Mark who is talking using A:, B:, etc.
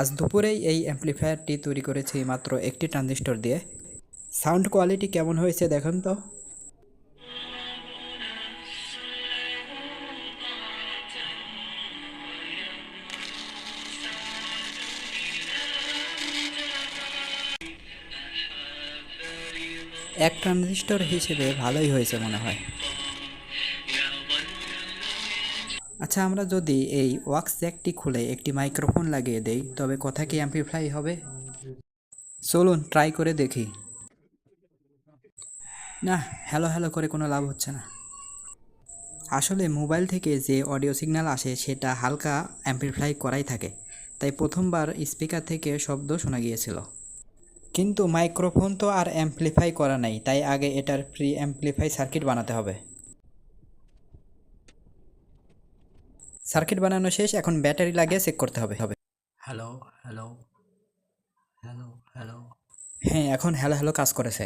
A: আজ দুপুরেই এই অ্যাম্প্লিফায়ারটি তৈরি করেছি মাত্র একটি ট্রানজিস্টর দিয়ে। সাউন্ড কোয়ালিটি কেমন হয়েছে দেখুন তো। এক ট্রানজিস্টর হিসেবে ভালোই হয়েছে মনে হয়। আচ্ছা আমরা যদি এই ওয়াক্স জ্যাকটি খুলে একটি মাইক্রোফোন লাগিয়ে দেই, তবে কথা কি অ্যাম্প্লিফাই হবে? চলুন ট্রাই করে দেখি। না হ্যালো হ্যালো করে কোনো লাভ হচ্ছে না। আসলে মোবাইল থেকে যে অডিও সিগন্যাল আসে, সেটা হালকা অ্যাম্প্লিফাই করাই থাকে। তাই প্রথমবার স্পিকার থেকে শব্দ শোনা গিয়েছিল। কিন্তু মাইক্রোফোন তো আর অ্যাম্প্লিফাই করা নাই, তাই আগে এটার প্রি অ্যাম্প্লিফাই সার্কিট বানাতে হবে। সার্কিট বানানো শেষ এখন ব্যাটারি লাগিয়ে চেক করতে হবে। হবে।
B: হ্যালো হ্যালো হ্যালো হ্যালো
A: হ্যাঁ এখন হ্যালো হ্যালো কাজ করেছে।